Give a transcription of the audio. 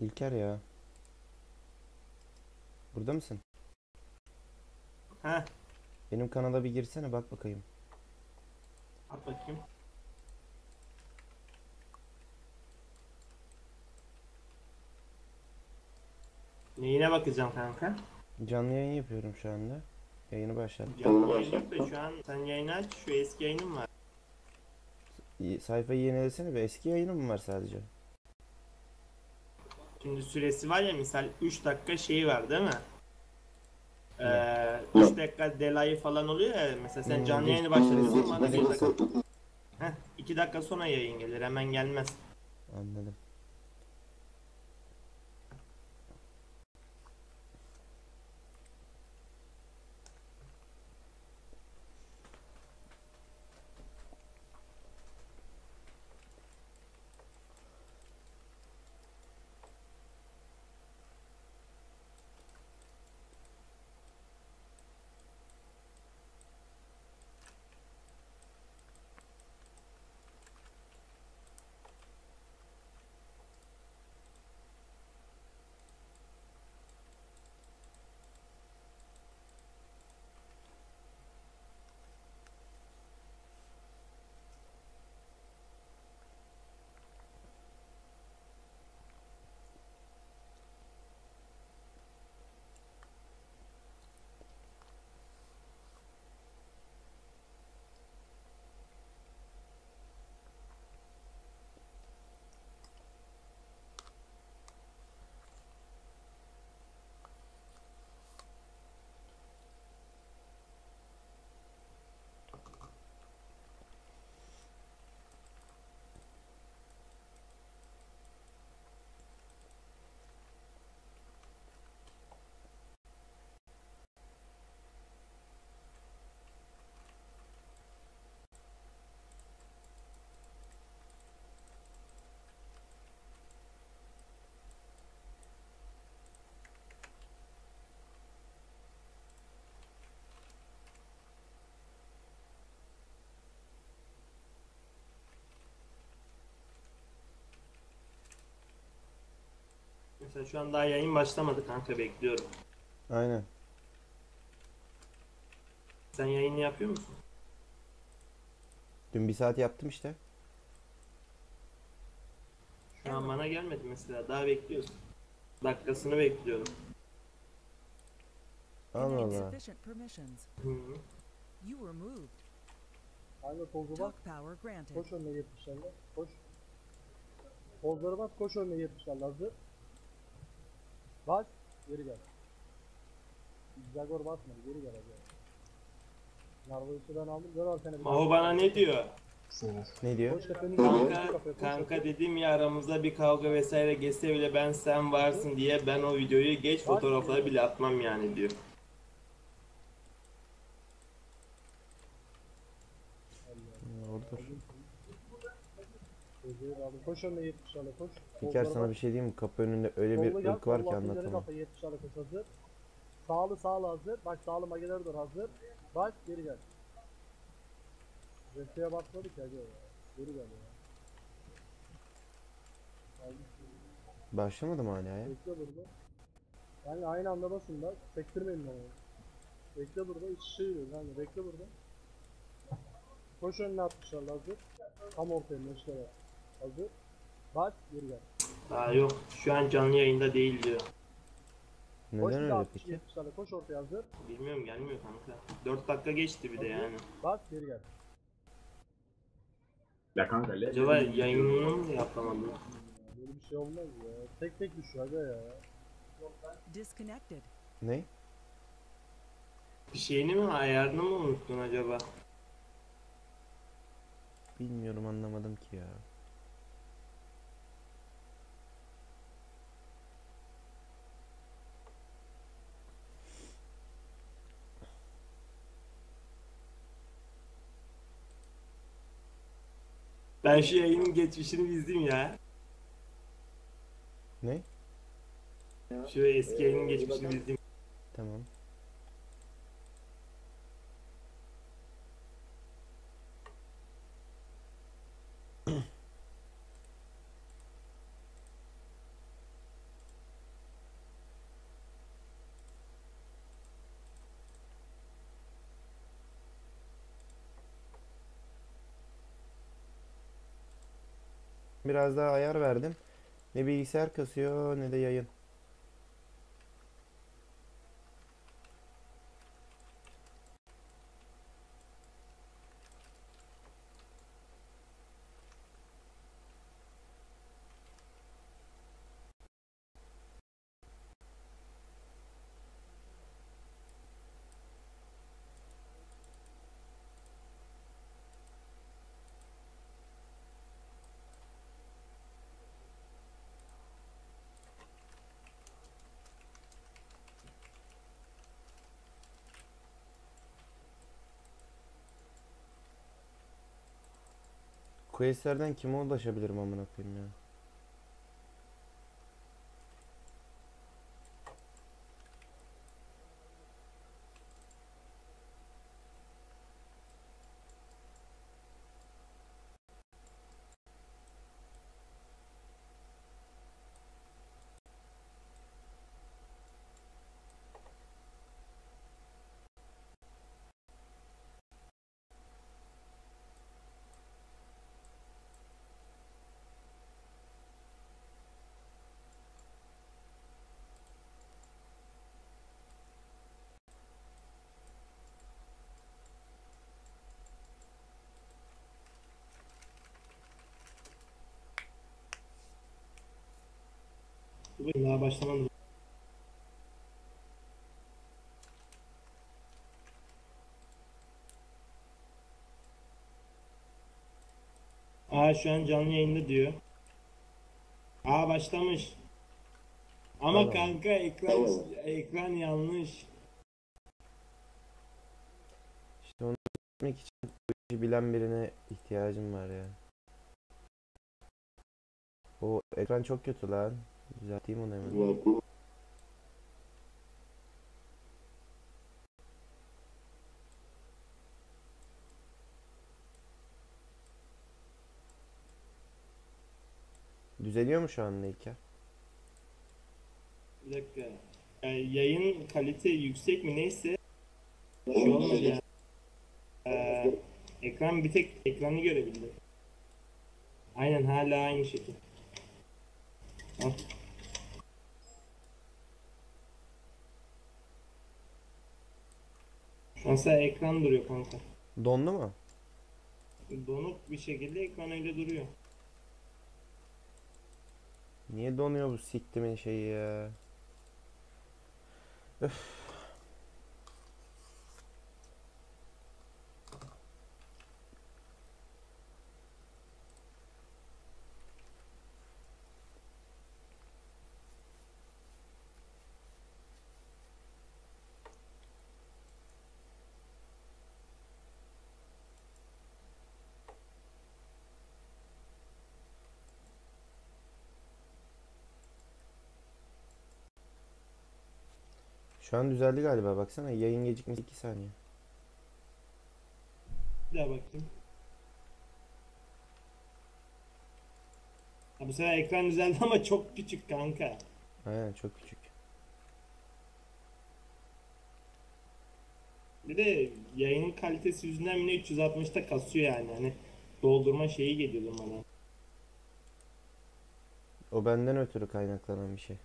İlker ya. Burada mısın? Heh. Benim kanala bir girsene bak bakayım. At bakayım. Neyine bakacağım kanka? Canlı yayın yapıyorum şu anda. Yayını başlattım. Canlı yayın da şu an sen yayını aç. Şu eski yayınım var. Sayfayı yenilesene be. Eski yayınım mı var sadece? Şimdi süresi var ya misal 3 dakika şeyi var değil mi? Ee, 3 dakika delay falan oluyor ya mesela sen canlı yayını başlatıyorsun bana geç- bir dakika. Heh, 2 dakika sonra yayın gelir hemen gelmez. Anladım. Mesela şu an daha yayın başlamadı kanka bekliyorum. Aynen. Sen yayını yapıyor musun? Dün bir saat yaptım işte. Şu an bana gelmedi mesela daha bekliyorsun. Dakikasını bekliyorum. Allah Allah. Hı. You were moved. Kanka tozu granted. Koş önüne 70'lerle. Koş. Tozları bas. Koş önüne 70'lerle. Hazır. Bas. Geri gel. Zagor basmadı. Geri gel hadi. Narvayı sudan aldım. Dön arkana bir Maho bana ne diyor? Ne diyor? Kanka, kanka dedim ya aramızda bir kavga vesaire geçse bile ben sen varsın diye ben o videoyu geç fotoğrafları bile atmam yani diyor. Koş önüne 70'lerle koş. İlker Tozları sana bir şey diyeyim mi? Kapı önünde öyle bir gel, ırk var ki anlatamam. kafa 70'lerle koş hazır. Sağlı sağlı hazır. Bak sağlı mageler dur hazır. Bak geri gel. Restoya basmadık ya. Gel. Geri gel ya. Başlamadım hala ya. Bekle burada. Yani aynı anda basın bak. Sektirmeyin bana. Bekle burada. İç içe yürüyoruz. Yani bekle burada. Koş önüne atmışlar hazır. Tam ortaya meşlere. Hazır. Bak geri gel. Aa yok şu an canlı yayında değil diyor. Neden öyle 60 peki? 70'lerle koş ortaya hazır. Bilmiyorum gelmiyor kanka. 4 dakika geçti bir de yani. Bak geri gel. Ya kanka le. Acaba yayınını mı yapamadım? Böyle bir şey olmaz ya. Tek tek düşüyor aga ya. Disconnected. Ne? Bir şeyini mi ayarını mı unuttun acaba? Bilmiyorum anlamadım ki ya. Ben şu yayının geçmişini bir izleyeyim ya. Ne? Şu eski yayının geçmişini bir izleyeyim. Tamam. Biraz daha ayar verdim. Ne bilgisayar kasıyor ne de yayın. Questlerden kime ulaşabilirim amına koyayım ya? Daha başlamadım. Aa şu an canlı yayında diyor. Aa başlamış. Ama Tamam. kanka ekran ekran yanlış. İşte onu yapmak için bu işi bilen birine ihtiyacım var ya. O ekran çok kötü lan. Düzelteyim onu hemen. Düzeliyor mu şu an İlker? Bir dakika. Yani yayın kalite yüksek mi neyse şey olmadı yani. Ee, ekran bir tek ekranı görebildi. Aynen hala aynı şekil. Al. Sadece ekran duruyor kanka. Dondu mu? Donuk bir şekilde ekran öyle duruyor. Niye donuyor bu siktimin şeyi ya? Şu an düzeldi galiba baksana yayın gecikmesi 2 saniye. Bir daha bakayım. Ha, bu sefer ekran düzeldi ama çok küçük kanka. Aynen çok küçük. Bir de yayının kalitesi yüzünden mi ne 360'ta kasıyor yani. Hani doldurma şeyi geliyordu bana. O benden ötürü kaynaklanan bir şey.